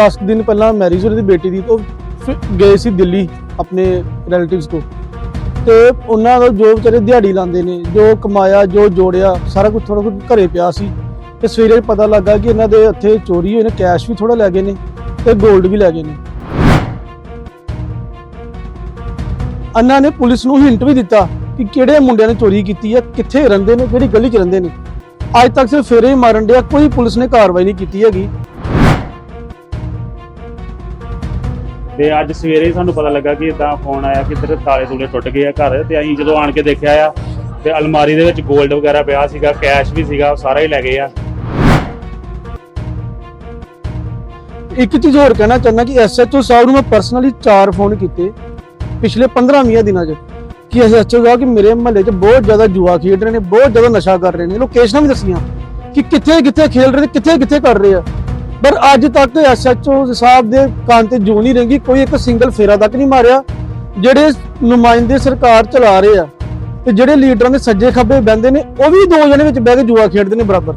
10 ਦਿਨ ਪਹਿਲਾਂ ਮੈਰਿਜ ਹੋਈ ਦੀ ਬੇਟੀ ਦੀ ਤੋਂ ਫਿਰ ਗਏ ਸੀ ਦਿੱਲੀ ਆਪਣੇ ਰਿਲੇਟਿਵਸ ਕੋ ਤੇ ਉਹਨਾਂ ਦਾ ਜੋ ਵਿਚਾਰੇ ਦਿਹਾੜੀ ਲਾਉਂਦੇ ਨੇ, ਜੋ ਕਮਾਇਆ, ਜੋ ਜੋੜਿਆ, ਸਾਰਾ ਕੁਝ ਥੋੜਾ ਕੁਝ ਘਰੇ ਪਿਆ ਸੀ। ਤੇ ਸਵੇਰੇ ਪਤਾ ਲੱਗਾ ਕਿ ਇਹਨਾਂ ਦੇ ਹੱਥੇ ਚੋਰੀ ਹੋਈ ਨੇ ਕੈਸ਼ ਵੀ ਥੋੜਾ ਲੈ ਗਏ ਨੇ ਤੇ 골ਡ ਵੀ ਲੈ ਗਏ ਨੇ। ਅੰਨਾ ਨੇ ਪੁਲਿਸ ਨੂੰ ਹਿੰਟ ਵੀ ਦਿੱਤਾ ਕਿ ਕਿਹੜੇ ਮੁੰਡਿਆਂ ਨੇ ਚੋਰੀ ਕੀਤੀ ਹੈ, ਕਿੱਥੇ ਰਹਿੰਦੇ ਨੇ, ਕਿਹੜੀ ਗਲੀ 'ਚ ਰਹਿੰਦੇ ਨੇ। ਅੱਜ ਤੱਕ ਸਿਰਫ ਫੇਰੇ ਹੀ ਮਾਰਨ ਡਿਆ, ਕੋਈ ਪੁਲਿਸ ਨੇ ਕਾਰਵਾਈ ਨਹੀਂ ਕੀਤੀ ਹੈਗੀ। ਤੇ ਅੱਜ ਸਵੇਰੇ ਸਾਨੂੰ ਪਤਾ ਲੱਗਾ ਕਿ ਇਦਾਂ ਫੋਨ ਆਇਆ ਕਿ ਇੱਧਰ ਤਾਲੇ ਤੂਲੇ ਟੁੱਟ ਗਏ ਆ ਘਰ ਤੇ ਅਸੀਂ ਜਦੋਂ ਆਣ ਕੇ ਦੇਖਿਆ ਆ ਤੇ ਅਲਮਾਰੀ ਦੇ ਵਿੱਚ 골ਡ ਵਗੈਰਾ ਪਿਆ ਸੀਗਾ ਕੈਸ਼ ਵੀ ਸੀਗਾ ਸਾਰਾ ਹੀ ਲੈ ਗਏ ਆ। ਇੱਕ ਚੀਜ਼ ਹੋਰ ਕਹਿਣਾ ਚਾਹੁੰਦਾ ਕਿ ਐਸਐਚਓ ਸਾਹਿਬ ਨੂੰ ਮੈਂ ਪਰਸਨਲੀ ਚਾਰ ਫੋਨ ਕੀਤੇ ਪਿਛਲੇ 15-20 ਦਿਨਾਂ 'ਚ ਕਿ ਐਸਐਚਓ ਸਾਹਿਬ ਕਿ ਮੇਰੇ ਮਹੱਲੇ 'ਚ ਬਹੁਤ ਜ਼ਿਆਦਾ ਜੂਆ ਖੇਡ ਰਹੇ ਨੇ, ਬਹੁਤ ਜ਼ਿਆਦਾ ਨਸ਼ਾ ਕਰ ਰਹੇ ਨੇ। ਲੋਕੇਸ਼ਨਾਂ ਵੀ ਦੱਸੀਆਂ ਕਿ ਕਿੱਥੇ ਕਿੱਥੇ ਖੇਡ ਰਹੇ ਨੇ ਕਿੱਥੇ ਕਿੱਥੇ ਕਰ ਰਹੇ ਆ। ਪਰ ਅੱਜ ਤੱਕ ਐਸਐਚਓ ਸਾਹਿਬ ਦੇ ਕੰਨ ਤੇ ਜੂ ਨਹੀਂ ਰਹੀ, ਕੋਈ ਇੱਕ ਸਿੰਗਲ ਫੇਰਾ ਤੱਕ ਨਹੀਂ ਮਾਰਿਆ। ਜਿਹੜੇ ਨੁਮਾਇੰਦੇ ਸਰਕਾਰ ਚਲਾ ਰਹੇ ਆ ਤੇ ਜਿਹੜੇ ਲੀਡਰਾਂ ਦੇ ਸੱਜੇ ਖੱਬੇ ਬਹਿੰਦੇ ਨੇ, ਉਹ ਵੀ ਦੋ ਜਣੇ ਵਿੱਚ ਬਹਿ ਕੇ ਜੂਆ ਖੇਡਦੇ ਨੇ ਬਰਾਬਰ।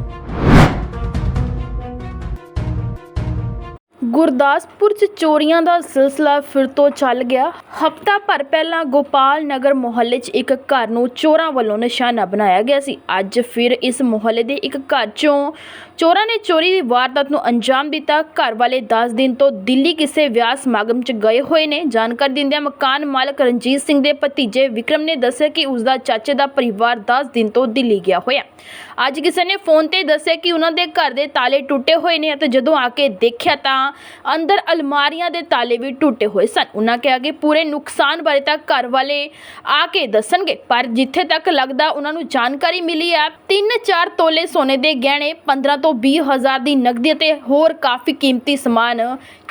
ਗੁਰਦਾਸਪੁਰ 'ਚ ਚੋਰੀਆਂ ਦਾ ਸਿਲਸਿਲਾ ਫਿਰ ਤੋਂ ਚੱਲ ਗਿਆ। ਹਫਤਾ ਭਰ ਪਹਿਲਾਂ ਗੋਪਾਲ ਨਗਰ ਮੁਹੱਲੇ 'ਚ ਇੱਕ ਘਰ ਨੂੰ ਚੋਰਾਂ ਵੱਲੋਂ ਨਿਸ਼ਾਨਾ ਬਣਾਇਆ ਗਿਆ ਸੀ। ਅੱਜ ਫਿਰ ਇਸ ਮੁਹੱਲੇ ਦੇ ਇੱਕ ਘਰ 'ਚੋਂ ਚੋਰਾਂ ਨੇ ਚੋਰੀ ਦੀ ਵਾਰਦਾਤ ਨੂੰ ਅੰਜਾਮ ਦਿੱਤਾ। ਘਰ ਵਾਲੇ 10 ਦਿਨ ਤੋਂ ਦਿੱਲੀ ਕਿਸੇ ਵਿਆਹ ਸਮਾਗਮ 'ਚ ਗਏ ਹੋਏ ਨੇ। ਜਾਣਕਾਰੀ ਦਿੰਦਿਆਂ ਮਕਾਨ ਮਾਲਕ ਰਣਜੀਤ ਸਿੰਘ ਦੇ ਭਤੀਜੇ ਵਿਕਰਮ ਨੇ ਦੱਸਿਆ ਕਿ ਉਸ ਦਾ ਚਾਚੇ ਦਾ ਪਰਿਵਾਰ 10 ਦਿਨ ਤੋਂ ਦਿੱਲੀ ਗਿਆ ਹੋਇਆ। ਅੱਜ ਕਿਸੇ ਨੇ ਫੋਨ ਤੇ ਦੱਸਿਆ ਕਿ ਉਹਨਾਂ ਦੇ ਘਰ ਦੇ ਤਾਲੇ ਟੁੱਟੇ ਹੋਏ ਨੇ ਅਤੇ ਜਦੋਂ ਆ ਕੇ ਦੇਖਿਆ ਤਾਂ ਅੰਦਰ ਅਲਮਾਰੀਆਂ ਦੇ ਤਾਲੇ ਵੀ ਟੁੱਟੇ ਹੋਏ ਸਨ। ਉਹਨਾਂ ਕਿਹਾ ਕਿ ਪੂਰੇ ਨੁਕਸਾਨ ਬਾਰੇ ਤਾਂ ਘਰ ਵਾਲੇ ਆ ਕੇ ਦੱਸਣਗੇ, ਪਰ ਜਿੱਥੇ ਤੱਕ ਲੱਗਦਾ ਉਹਨਾਂ ਨੂੰ ਜਾਣਕਾਰੀ ਮਿਲੀ ਹੈ 3-4 ਤੋਲੇ ਸੋਨੇ ਦੇ ਗਹਿਣੇ 15 ਤੋਂ 20 ਹਜ਼ਾਰ ਦੀ ਨਕਦੀ ਅਤੇ ਹੋਰ ਕਾਫੀ ਕੀਮਤੀ ਸਮਾਨ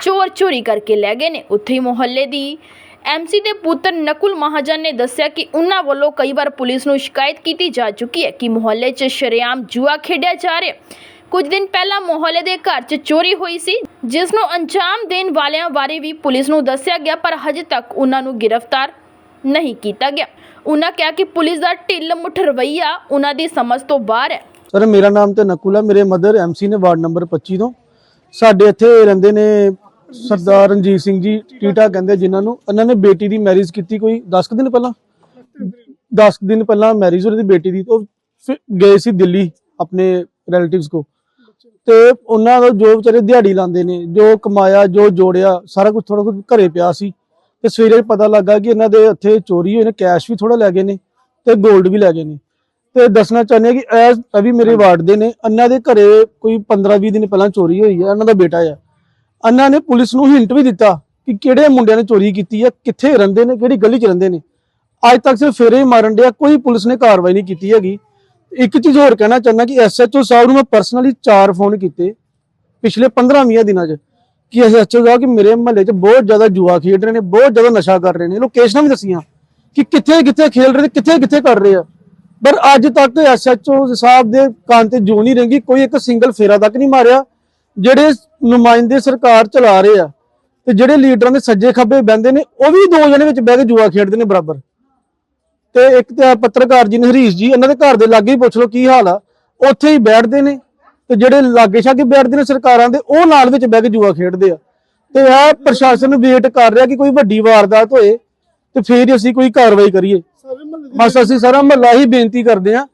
ਚੋਰ ਚੋਰੀ ਕਰਕੇ ਲੈ ਗਏ ਨੇ। ਉੱਥੇ ਹੀ ਮੁਹੱਲੇ ਦੀ ਐਮਸੀ ਦੇ ਪੁੱਤਰ ਨਕੁਲ ਮਹਾਜਨ ਨੇ ਦੱਸਿਆ ਕਿ ਉਹਨਾਂ ਵੱਲੋਂ ਕਈ ਵਾਰ ਪੁਲਿਸ ਨੂੰ ਸ਼ਿਕਾਇਤ ਕੀਤੀ ਜਾ ਚੁੱਕੀ ਹੈ ਕਿ ਮੁਹੱਲੇ 'ਚ ਸ਼ਰੇਆਮ ਜੂਆ ਖੇਡਿਆ ਜਾ ਰਿਹਾ ਕੁਝ ਦਿਨ ਪਹਿਲਾਂ ਮੁਹੱਲੇ ਦੇ ਘਰ 'ਚ ਚੋਰੀ ਹੋਈ ਸੀ, ਜਿਸ ਨੂੰ ਅੰਜਾਮ ਦੇਣ ਵਾਲਿਆਂ ਬਾਰੇ ਵੀ ਪੁਲਿਸ ਨੂੰ ਦੱਸਿਆ ਗਿਆ, ਪਰ ਹਜੇ ਤੱਕ ਉਹਨਾਂ ਨੂੰ ਗ੍ਰਿਫਤਾਰ ਨਹੀਂ ਕੀਤਾ ਗਿਆ। ਉਹਨਾਂ ਕਿਹਾ ਕਿ ਪੁਲਿਸ ਦਾ ਢਿੱਲ ਮੁੱਠ ਰਵੱਈਆ ਉਹਨਾਂ ਦੀ ਸਮਝ ਤੋਂ ਬਾਹਰ ਹੈ। ਸਰ, ਮੇਰਾ ਨਾਮ ਤੇ ਨਕੁਲ ਹੈ ਮੇਰੇ ਮਦਰ ਐਮਸੀ ਨੇ ਵਾਰਡ ਨੰਬਰ 25 ਤੋਂ। ਸਾਡੇ ਇੱਥੇ ਰਹਿੰਦੇ ਨੇ ਸਰਦਾਰ ਰਣਜੀਤ ਸਿੰਘ ਜੀ ਟੀਟਾ ਕਹਿੰਦੇ, ਜਿਨ੍ਹਾਂ ਨੂੰ ਇਹਨਾਂ ਨੇ ਬੇਟੀ ਦੀ ਮੈਰਿਜ ਕੀਤੀ ਕੋਈ 10 ਦਿਨ ਪਹਿਲਾਂ? 10 ਦਿਨ ਪਹਿਲਾਂ ਮੈਰਿਜ ਹੋਈ ਦੀ ਬੇਟੀ ਦੀ ਤੋਂ ਗਏ ਸੀ ਦਿੱਲੀ ਆਪਣੇ ਰਿਲੇਟਿਵਸ ਕੋ ਤੇ ਉਹਨਾਂ ਦਾ ਜੋ ਵਿਚਾਰੇ ਦਿਹਾੜੀ ਲਾਉਂਦੇ ਨੇ, ਜੋ ਕਮਾਇਆ, ਜੋ ਜੋੜਿਆ, ਸਾਰਾ ਕੁਝ ਥੋੜਾ ਕੁਝ ਘਰੇ ਪਿਆ ਸੀ। ਤੇ ਸਵੇਰੇ ਪਤਾ ਲੱਗਾ ਕਿ ਇਹਨਾਂ ਦੇ ਹੱਥੇ ਚੋਰੀ ਹੋਈ ਨੇ ਕੈਸ਼ ਵੀ ਥੋੜਾ ਲੈ ਗਏ ਨੇ ਤੇ 골ਡ ਵੀ ਲੈ ਗਏ ਨੇ। ਤੇ ਦੱਸਣਾ ਚਾਹੁੰਦੇ ਹਾਂ ਕਿ ਐਸ ਅਭੀ ਮੇਰੇ ਵਾਰਡ ਦੇ ਨੇ, ਇਹਨਾਂ ਦੇ ਘਰੇ ਕੋਈ 15-20 ਦਿਨ ਪਹਿਲਾਂ ਚੋਰੀ ਹੋਈ ਹੈ, ਇਹਨਾਂ ਦਾ ਬੇਟਾ ਆ। ਇਹਨਾਂ ਨੇ ਪੁਲਿਸ ਨੂੰ ਹਿੰਟ ਵੀ ਦਿੱਤਾ ਕਿ ਕਿਹੜੇ ਮੁੰਡਿਆਂ ਨੇ ਚੋਰੀ ਕੀਤੀ ਹੈ, ਕਿੱਥੇ ਰਹਿੰਦੇ ਨੇ, ਕਿਹੜੀ ਗਲੀ 'ਚ ਰਹਿੰਦੇ ਨੇ। ਅੱਜ ਤੱਕ ਸਿਰਫ ਫੇਰੇ ਹੀ ਮਾਰਨ ਡਿਆ, ਕੋਈ ਪੁਲਿਸ ਨੇ ਕਾਰਵਾਈ ਨਹੀਂ ਕੀਤੀ ਹੈਗੀ। ਇੱਕ ਚੀਜ਼ ਹੋਰ ਕਹਿਣਾ ਚਾਹੁੰਦਾ ਕਿ ਐਸਐਚਓ ਸਾਹਿਬ ਨੂੰ ਮੈਂ ਪਰਸਨਲੀ ਚਾਰ ਫੋਨ ਕੀਤੇ ਪਿਛਲੇ 15-20 ਦਿਨਾਂ 'ਚ ਕਿ ਐਸਐਚਓ ਸਾਹਿਬ ਕਿ ਮੇਰੇ ਮਹੱਲੇ 'ਚ ਬਹੁਤ ਜ਼ਿਆਦਾ ਜੂਆ ਖੇਡ ਰਹੇ ਨੇ, ਬਹੁਤ ਜ਼ਿਆਦਾ ਨਸ਼ਾ ਕਰ ਰਹੇ ਨੇ। ਲੋਕੇਸ਼ਨਾਂ ਵੀ ਦੱਸੀਆਂ ਕਿ ਕਿੱਥੇ ਕਿੱਥੇ ਖੇਡ ਰਹੇ ਨੇ, ਕਿੱਥੇ ਕਿੱਥੇ ਕਰ ਰਹੇ ਆ। ਪਰ ਅੱਜ ਤੱਕ ਐਸਐਚਓ ਸਾਹਿਬ ਦੇ ਕੰਨ ਤੇ ਜੂ ਨਹੀਂ ਰਹੀ, ਕੋਈ ਇੱਕ ਸਿੰਗਲ ਫੇਰਾ ਤੱਕ ਨਹੀਂ ਮਾਰਿਆ। ਜਿਹੜੇ ਨੁਮਾਇੰਦੇ ਸਰਕਾਰ ਚਲਾ ਰਹੇ ਆ ਤੇ ਜਿਹੜੇ ਲੀਡਰਾਂ ਦੇ ਸੱਜੇ ਖੱਬੇ ਬਹਿੰਦੇ ਨੇ, ਉਹ ਵੀ ਦੋ ਜਣੇ ਵਿੱਚ ਬਹਿ ਕੇ ਜੂਆ ਖੇਡਦੇ ਨੇ ਬਰਾਬਰ। ਤੇ ਇੱਕ ਤੇ ਪੱਤਰਕਾਰ ਜੀ ਨੇ ਜੀ, ਇਹਨਾਂ ਦੇ ਘਰ ਦੇ ਲਾਗੇ ਹੀ ਪੁੱਛ ਲਓ ਕੀ ਹਾਲ ਆ। ਉੱਥੇ ਹੀ ਬੈਠਦੇ ਨੇ ਤੇ ਜਿਹੜੇ ਲਾਗੇ ਛਾਗੇ ਬੈਠਦੇ ਨੇ ਸਰਕਾਰਾਂ ਦੇ, ਉਹ ਨਾਲ ਵਿੱਚ ਬਹਿ ਕੇ ਜੂਆ ਖੇਡਦੇ ਆ। ਤੇ ਇਹ ਪ੍ਰਸ਼ਾਸਨ ਵੇਟ ਕਰ ਰਿਹਾ ਕਿ ਕੋਈ ਵੱਡੀ ਵਾਰਦਾਤ ਹੋਏ ਤੇ ਫੇਰ ਅਸੀਂ ਕੋਈ ਕਾਰਵਾਈ ਕਰੀਏ। ਬਸ ਅਸੀਂ ਸਾਰਾ ਮਹੱਲਾ ਹੀ ਬੇਨਤੀ ਕਰਦੇ ਆ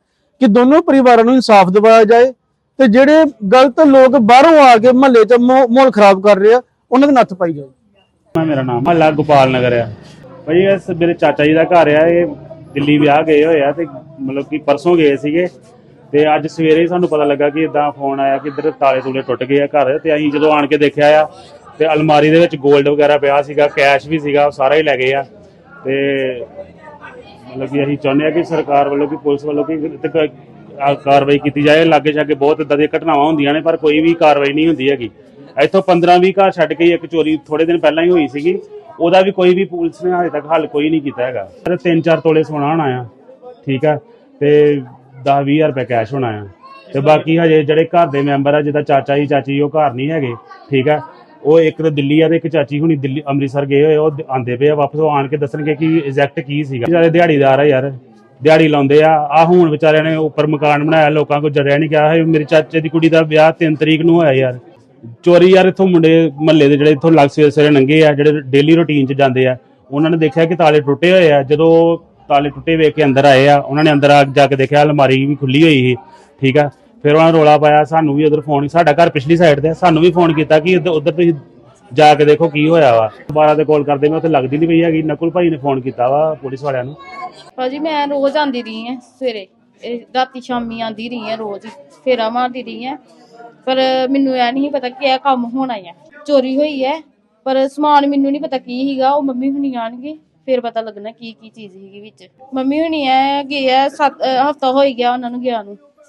ਕਿ ਦੋਨੋਂ ਪਰਿਵਾਰਾਂ ਨੂੰ ਇਨਸਾਫ ਦਿਵਾਇਆ ਜਾਏ ਤੇ ਜਿਹੜੇ ਗਲਤ ਲੋਕ ਬਾਹਰੋਂ ਆ ਕੇ ਮਹੱਲੇ 'ਚ ਮਾਹੌ- ਮਾਹੌਲ ਖਰਾਬ ਕਰ ਰਹੇ ਆ, ਉਹਨਾਂ ਦੇ ਨੱਥ ਪਾਈ ਜਾਏ ਮੇਰਾ ਨਾਮ ਮਹੱਲਾ ਗੋਪਾਲ ਨਗਰ ਆ। ਭਾਈ ਇਹ ਮੇਰੇ ਚਾਚਾ ਜੀ ਦਾ ਘਰ ਆ, ਇਹ ਦਿੱਲੀ ਵਿਆਹ ਗਏ ਹੋਏ ਆ ਤੇ ਮਤਲਬ ਕਿ ਪਰਸੋਂ ਗਏ ਸੀਗੇ ਤੇ ਅੱਜ ਸਵੇਰੇ ਹੀ ਸਾਨੂੰ ਪਤਾ ਲੱਗਾ ਕਿ ਇਦਾਂ ਫੋਨ ਆਇਆ ਕਿ ਇੱਧਰ ਤਾਲੇ ਤੂਲੇ ਟੁੱਟ ਗਏ ਆ ਘਰ ਤੇ ਅਸੀਂ ਜਦੋਂ ਆਣ ਕੇ ਦੇਖਿਆ ਆ ਤੇ ਅਲਮਾਰੀ ਦੇ ਵਿੱਚ 골ਡ ਵਗੈਰਾ ਪਿਆ ਸੀਗਾ ਕੈਸ਼ ਵੀ ਸੀਗਾ, ਉਹ ਸਾਰਾ ਹੀ ਲੈ ਗਏ ਆ। ਤੇ ਮਤਲਬ ਕਿ ਅਸੀਂ ਚਾਹੁੰਦੇ ਆ ਕਿ ਸਰਕਾਰ ਵੱਲੋਂ ਕਿ ਪੁਲਿਸ ਵੱਲੋਂ ਕਿ ਤੇ ਕ- ਆਹ ਕਾਰਵਾਈ ਕੀਤੀ ਜਾਏ। ਲਾਗੇ ਛਾਗੇ ਬਹੁਤ ਇਦਾਂ ਦੀਆਂ ਘਟਨਾਵਾਂ ਹੁੰਦੀਆਂ ਨੇ, ਪਰ ਕੋਈ ਵੀ ਕਾਰਵਾਈ ਨਹੀਂ ਹੁੰਦੀ ਹੈਗੀ। ਇੱਥੋਂ 15-20 ਘਰ ਛੱਡ ਕੇ ਇੱਕ ਚੋਰੀ ਥੋੜੇ ਦਿਨ ਪਹਿਲਾਂ ਹੀ ਹੋਈ ਸੀਗੀ। ਉਹਦਾ ਵੀ ਕੋਈ ਵੀ ਪੁਲਿਸ ਨੇ ਹਾਲੇ ਤੱਕ ਹੱਲ ਕੋਈ ਨਹੀਂ ਕੀਤਾ ਹੈਗਾ। ਤੇ 3-4 ਤੋਲੇ ਸੋਨਾ ਹੋਣਾ ਆ, ਠੀਕ ਆ? ਤੇ 10-20000 ਰੁਪਏ ਕੈਸ਼ ਹੋਣਾ ਆ। ਤੇ ਬਾਕੀ ਹਜੇ ਜਿਹੜੇ ਘਰ ਦੇ ਮੈਂਬਰ ਆ, ਜਿੱਦਾਂ ਚਾਚਾ ਜੀ, ਚਾਚੀ ਉਹ ਘਰ ਨਹੀਂ ਹੈਗੇ, ਠੀਕ ਆ? ਉਹ ਇੱਕ ਤਾਂ ਦਿੱਲੀ ਆ ਤੇ ਇੱਕ ਚਾਚੀ ਹੁਣੀ ਦਿੱਲੀ, ਅੰਮ੍ਰਿਤਸਰ ਗਏ ਹੋਏ ਉਹ ਆਂਦੇ ਪਏ ਆ, ਵਾਪਸ ਉਹ ਆਣ ਕੇ ਦੱਸਣਗੇ ਕਿ ਐਗਜ਼ੈਕਟ ਕੀ ਸੀਗਾ। ਜਿਹੜੇ ਦਿਹਾੜੀਦਾਰ ਆ ਯਾਰ, ਦਿਹਾੜੀ ਲਾਉਂਦੇ ਆ। ਆ ਹੁਣ ਵਿਚਾਰਿਆਂ ਨੇ ਉੱਪਰ ਮਕਾਨ ਬਣਾਇਆ, ਲੋਕਾਂ ਕੋਲ ਜਰਿਆ ਨਹੀਂ ਗਿਆ ਹੈ ਮੇਰੇ ਚਾਚੇ ਦੀ ਕੁੜੀ ਦਾ ਵਿਆਹ 3 ਤਰੀਕ ਨੂੰ ਹੋਇਆ ਯਾਰ। ਚੋਰੀ ਯਾਰ ਇੱਥੋਂ ਮੁੰਡੇ ਮਹੱਲੇ ਦੇ ਜਿਹੜੇ ਇੱਥੋਂ ਲੱਗ ਸਵੇਰੇ ਸਵੇਰੇ ਨੰਗੇ ਆ ਜਿਹੜੇ ਡੇਲੀ ਰੁਟੀਨ 'ਚ ਜਾਂਦੇ ਆ ਉਹਨਾਂ ਨੇ ਦੇਖਿਆ ਕਿ ਤਾਲੇ ਟੁੱਟੇ ਹੋਏ ਆ। ਜਦੋਂ ਤਾਲੇ ਟੁੱਟੇ ਵੇਖ ਕੇ ਅੰਦਰ ਆਏ ਆ ਉਹਨਾਂ ਨੇ ਅੰਦਰ ਆ ਜਾ ਕੇ ਦੇਖਿਆ ਅਲਮਾਰੀ ਵੀ ਖੁੱਲੀ ਹੋਈ ਸੀ ਠੀਕ ਆ। ਫਿਰ ਉਹਨਾਂ ਰੋਲਾ ਪਾਇਆ ਸਾਨੂੰ ਵੀ ਉਧਰ ਫੋਨ ਸਾਡਾ ਘਰ ਪਿਛਲੀ ਸਾਈਡ ਤੇ ਆ, ਸਾਨੂੰ ਵੀ ਫੋਨ ਕੀਤਾ ਕਿ ਉਧਰ ਤੁਸੀਂ ਜਾ ਕੇ ਦੇਖੋ ਕੀ ਹੋਇਆ ਵਾ। 12 ਤੇ ਕਾਲ ਕਰਦੇ ਮੈਂ ਉੱਥੇ ਲੱਗਦੀ ਨਹੀਂ ਪਈ ਹੈਗੀ ਨਕੁਲ ਭਾਈ ਨੇ ਫੋਨ ਕੀਤਾ ਵਾ ਪੁਲਿਸ ਵਾਲਿਆਂ ਨੂੰ। ਭਾਜੀ ਮੈਂ ਰੋਜ਼ ਆਂਦੀ ਰਹੀ ਹਾਂ ਸਵੇਰੇ ਇਹ ਰਾਤੀ ਸ਼ਾਮੀ ਆਂਦੀ ਰਹੀ ਹਾਂ ਰੋਜ਼ ਫੇਰਾ ਮਾਰਦੀ ਰਹੀ ਹਾਂ। ਪਰ ਮੈਨੂੰ ਇਹ ਨਹੀਂ ਪਤਾ ਕਿ ਇਹ ਕੰਮ ਹੋਣਾ ਹੈ ਚੋਰੀ ਹੋਈ ਹੈ, ਪਰ ਸਮਾਨ ਮੈਨੂੰ ਨਹੀਂ ਪਤਾ ਕੀ ਸੀਗਾ, ਉਹ ਮੰਮੀ ਹੁਣੀ ਆਣਗੇ, ਫਿਰ ਪਤਾ ਲੱਗਣਾ ਕੀ ਕੀ ਚੀਜ਼ ਸੀਗੀ ਵਿੱਚ। ਮੰਮੀ ਹੁਣੀ ਐ ਗਏ ਆ ਹਫਤਾ ਹੋ ਹੀ ਗਿਆ ਉਹਨਾਂ ਨੂੰ ਗਿਆ ਨੂੰ।